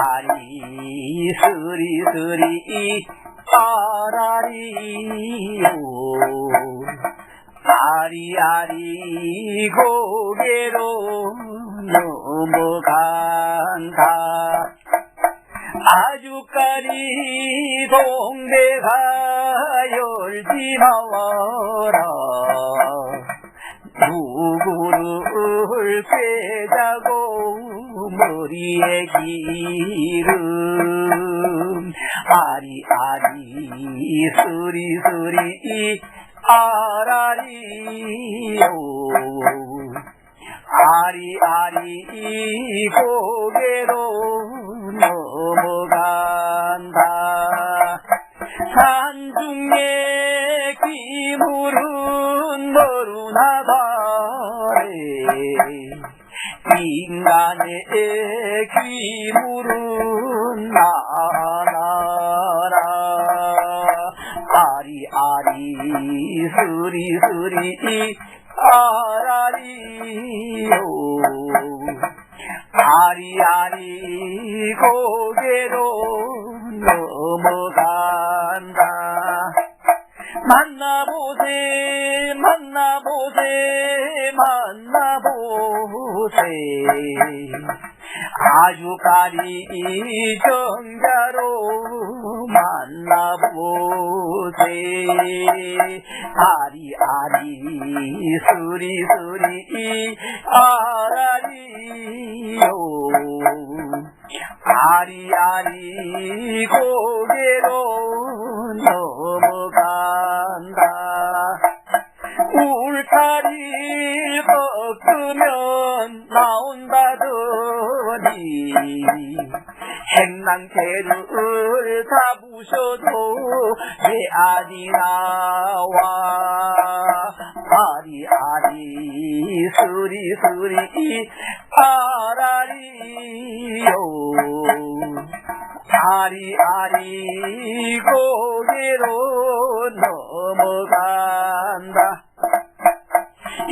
아리 스리 스리 아라리요 아리아리 고개로 넘어간다. 아주까지 동대가 열지 마라. 누구를 꿰자고 머리에 기름. 아리아리 스리스리 아라리요 아리아리 고개로 넘어간다. 산중에 귀물은 너루나다래 인간의 귀물은 나나라. 아리아리 스리스리 아라리요. 아리아리 고개로 넘어간다. 만나보세 만나보세 만나보 세 아주까지 정자로 만나보세 아리 아리 스리스리 아라리요 아리 아리 고개로 넘어간다 울타리 꺾으면 행랑개를 잡으셔도 왜 아니 나와. 아리 아리 스리 스리 아라리요. 아리 아리 고개로 넘어간다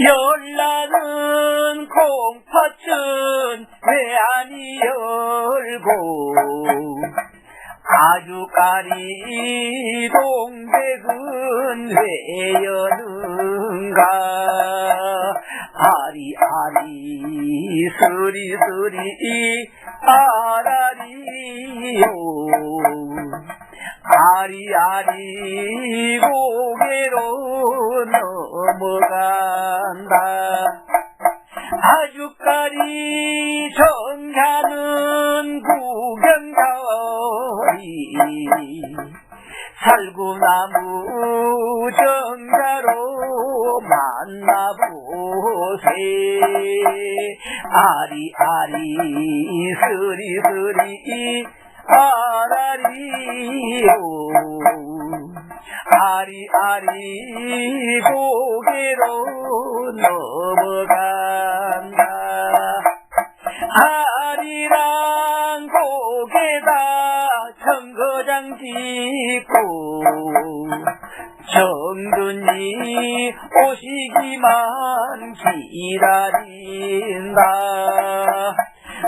열나는 콩팥은 왜 아니 열고 아주까리 동백은 왜 여는가? 아리아리 스리스리 아라리요 아리아리 고개로 넘어간다. 아주까리 정자는 구경자리. 살구나무 정자로 만나보세. 아리아리 스리스리 아라리요 아리아리 고개로 넘어간다. 아리랑 고개다 청거장 짓고 정든이 오시기만 기다린다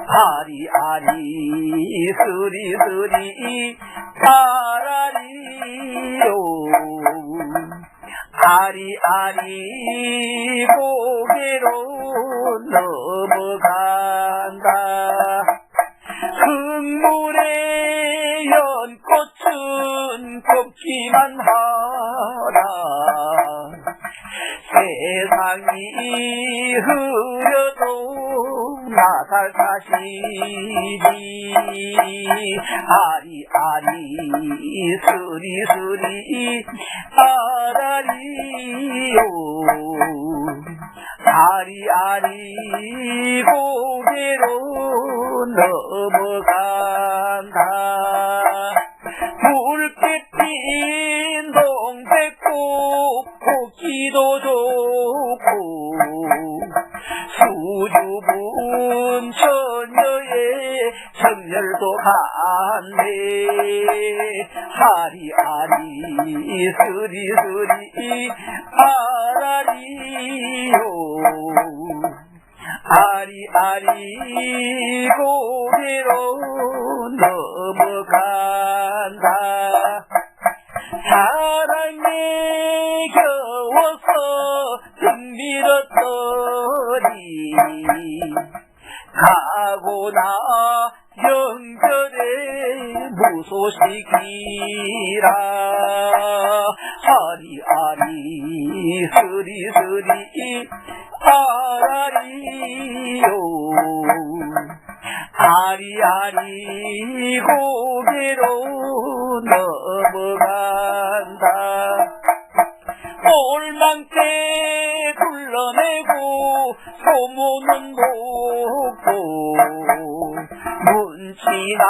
아리 아리 스리 스리 아라리요. 아리 아리 고개로 넘어간다. 흙물에 연꽃은 꼽기만 하라. 세상이 흐려도 나살 사시리 아리 아리 스리스리 아라리요 아리 아리 고개로 넘어간다 붉게 핀 동백꽃 꽃기도 좋고 수줍은 처녀의 정열도 갔네. 하리 아리 스리 스리 아라리요. 아리 아리 고개로 넘어간다 사랑에 겨워서 등 밀었더니. 가고나 영절에 무소식이라. 아리 아리 스리 스리 아라리요. 아리 아리 고개로 넘어간다. 올망때 불러내고 소문은 놓고 문치나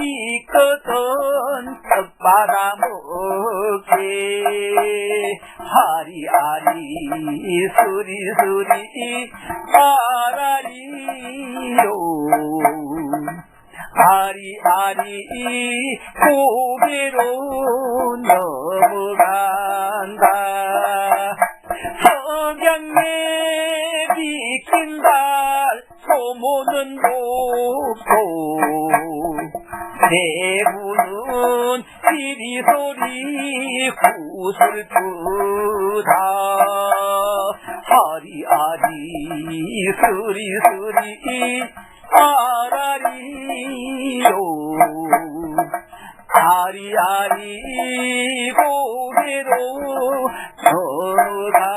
있거든 떡 받아먹게 하리아리 스리스리 아라리요 아리아리 고개로 넘어간다. 석양에 비킨 달 소문은 높고 대부는 피리소리 구슬 푸다. 아리아리 스리스리 아라리요 아리아리 고개로 걸어간다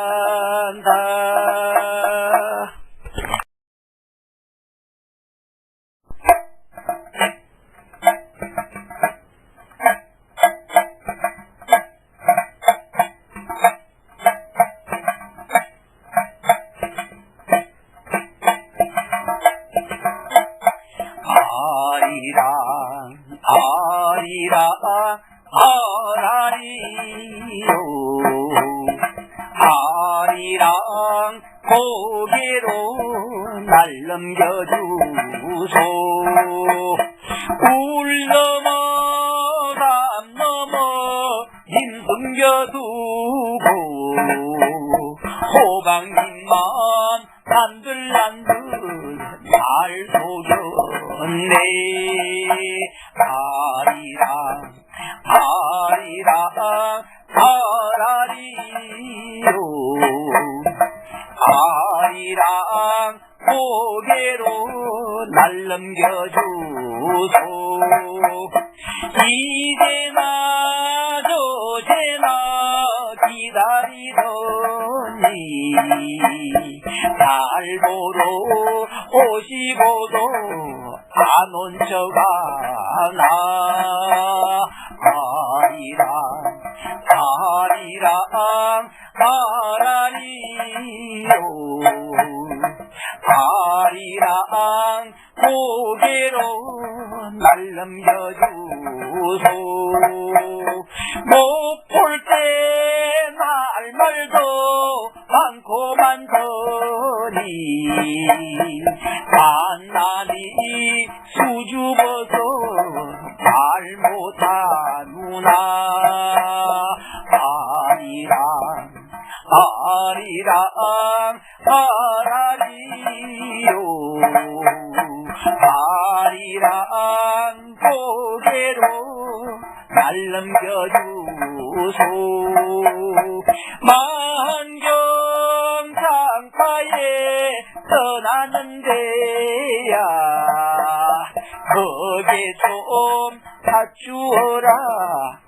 아라리요. 아리랑 고개로 날 넘겨주소 울넘 저제나 기다리더니? 날 보러 오시고도 안온 척하나. 아리랑 아리랑 아라리요. 아리랑 고개로 날 넘겨주소 못 볼 때 날 말도 많고 많더니. 만나니 수줍어서 말 못하누나. 아리랑 아리랑 아라리요. 아리랑 고개로 날 넘겨주소. 만경장파에 떠나는데야 거기 좀 사주어라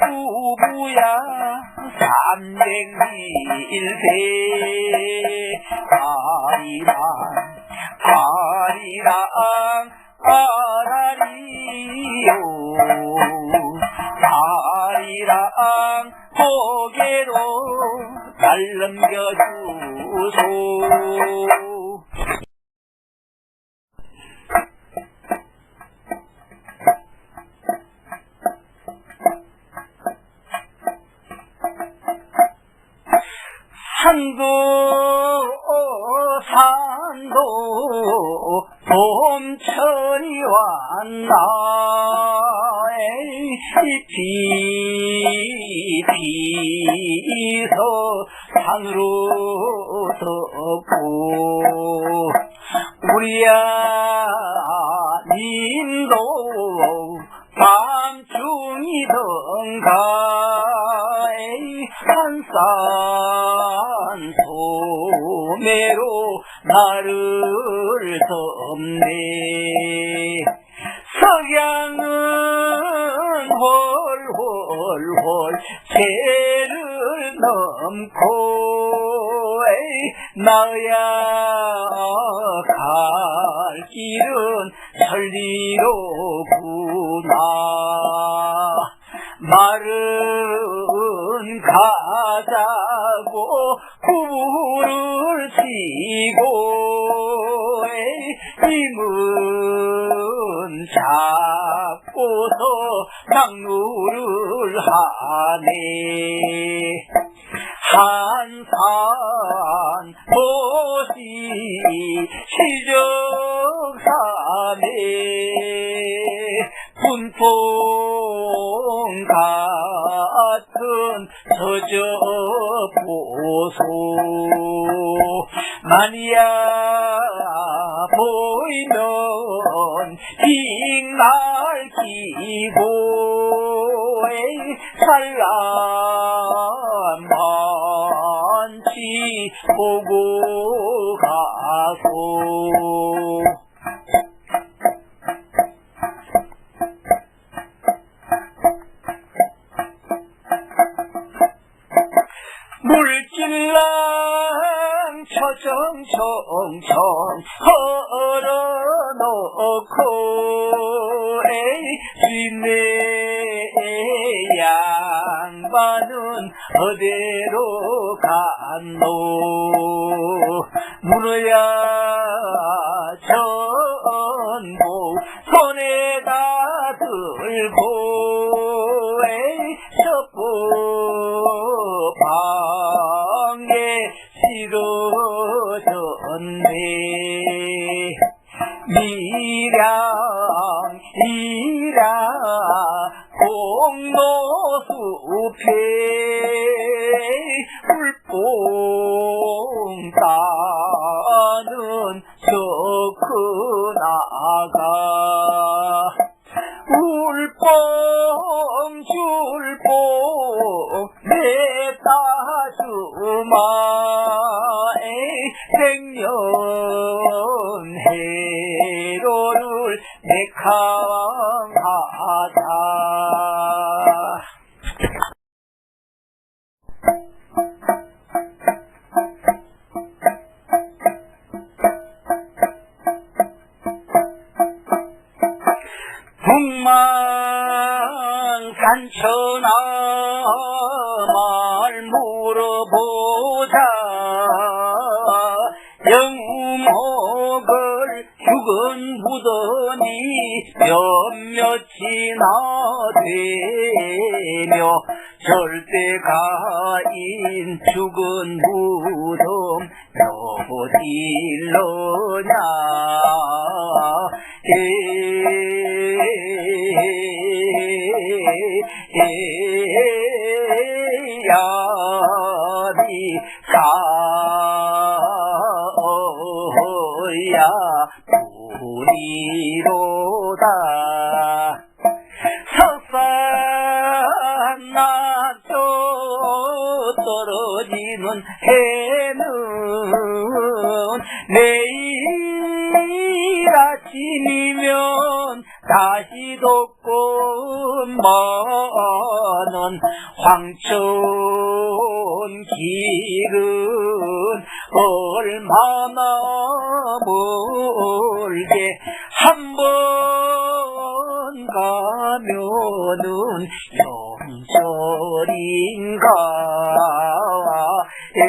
부부야 삼백일세 아리랑 아리랑 아라리요 아리랑 고개로 날 넘겨주 산도 산도 봄천이 왔나. 비 비서 산으로 덮고 우리야 석양은 홀홀홀 새를 넘고 나야 갈 길은 천리로구나. 말은 가자고 구를 치고 힘은 잡고서 낙루를 하네. 한산 도시 시적산에 분풍 같은 저저 보소. 만이야 보이면 빙날 기고 살람 에이 쥐네 양반은 어디로 갔노? 문어야 저 영목을 죽은 부더니 몇몇이나 되며 절대 가인 죽은 무덤 어딜러냐 해는 내일 아침이면 다시 돋고 먼은 황천 길은 얼마나 멀게 한번 가면은 영절인가 야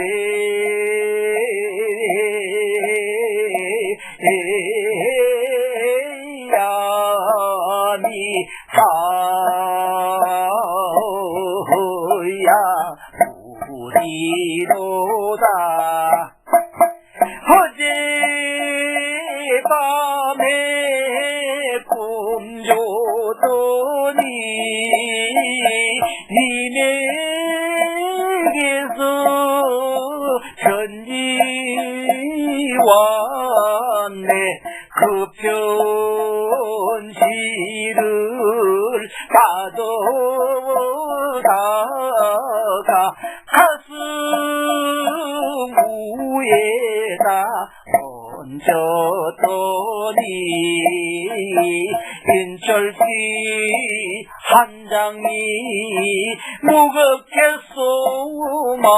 미 가야 부리로다 어젯밤에 꿈 줬더 무겁겠소만은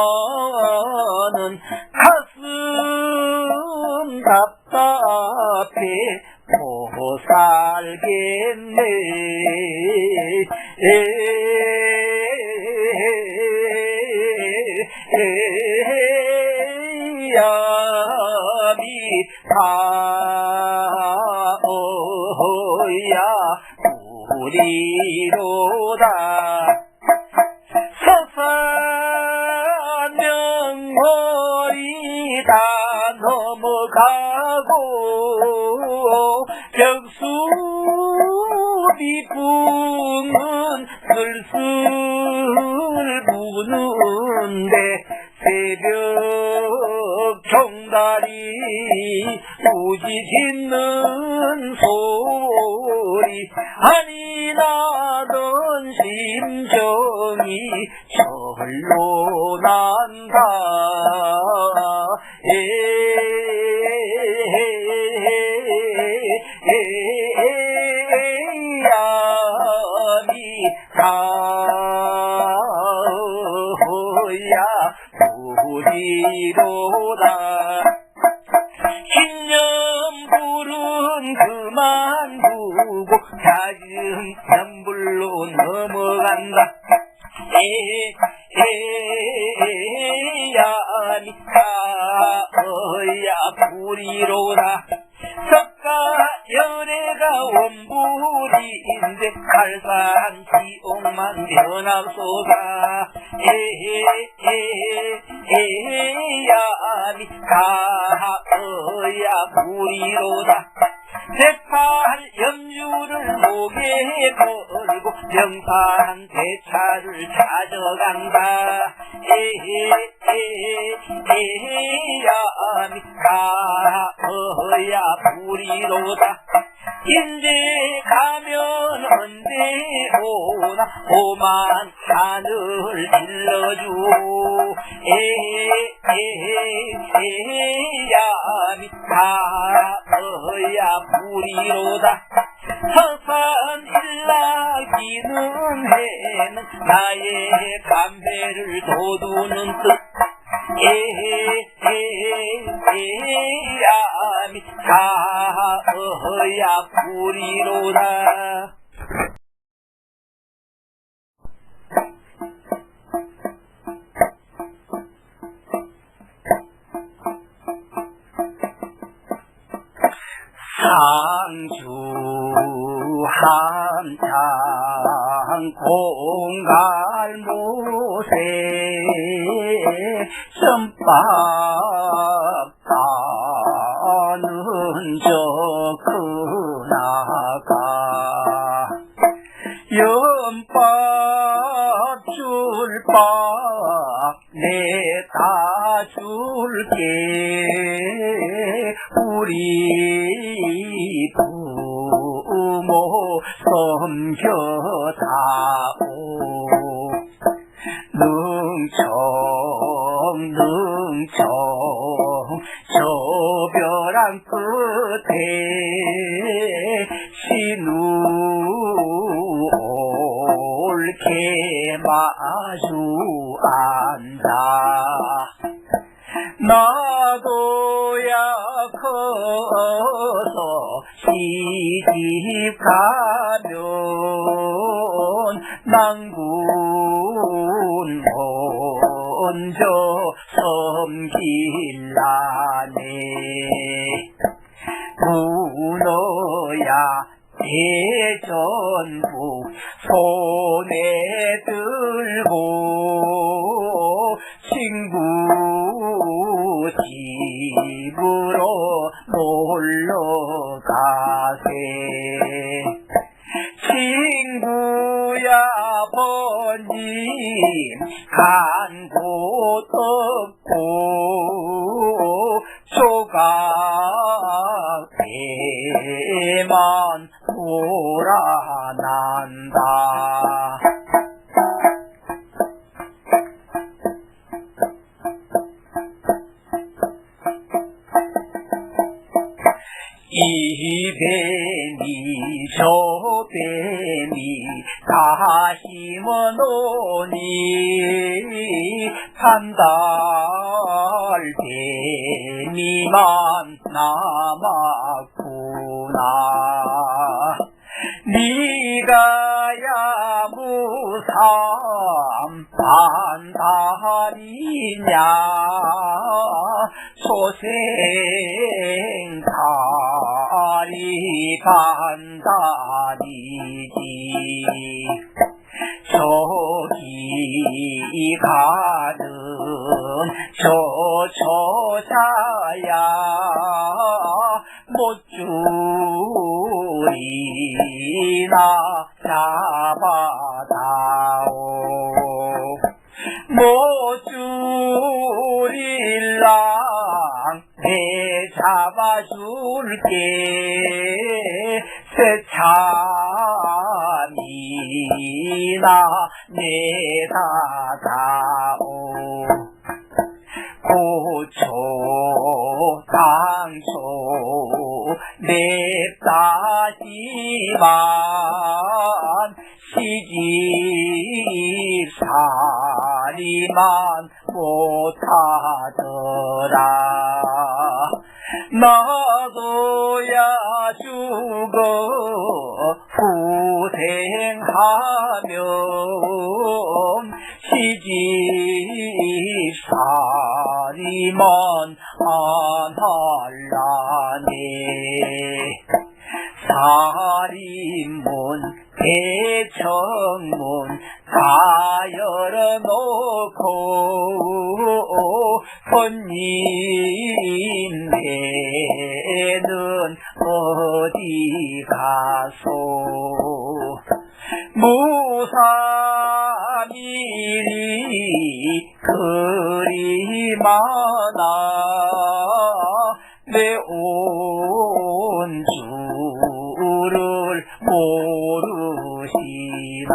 슬슬 부는데 새벽 종다리 우지 짓는 소리. 아니 나던 심정이 절로 난다. 에 넘어간다. 에야미 다어야 불이로다. 석가 연애가 원불인데 칼산 지옥만 변합소가 에야미 다어야 불이로다 대팔 염주를 목에 걸고 명산 대차를 찾아간다. 에야미 다어야 불이로다. 인제 가면 언제 오나 오만 하늘 일러주. 에야미 다어야 불이로다. 서산 일나기는 해는 나의 담배를 돋우는 뜻. 에야미 다어야 불이로다 상주 한창 공갈못에 점밥 가는 저 그나가 연밥 줄밥 내다 줄게. 우리 앉아 나도야 커서 시집 가면 낭군 먼저 섬길라네. 문어야 대전부 손에 들고 친구 집으로 놀러 가세. 친구야 아버님 간 곳 없고 조각 배만 뱀이 저 뱀이 다 심어놓으니 판달 뱀이만 남았구나. 네가야 무삼 반달이냐? 소생 다 리 반달이지 저기 가는 저 처자야 못줄이나 잡아다오 못줄일랑 내 잡아줄게. 새참이나 내다다오. 고초 당초 냅다지만 시집살이만 못하더라 나도야 죽어 후생하면 시집살이만 안 할라네 살인문 대청문 다 열어놓고 손님네는 어디 가소? 무삼일이 그리 많아 내온줄 을 모르시나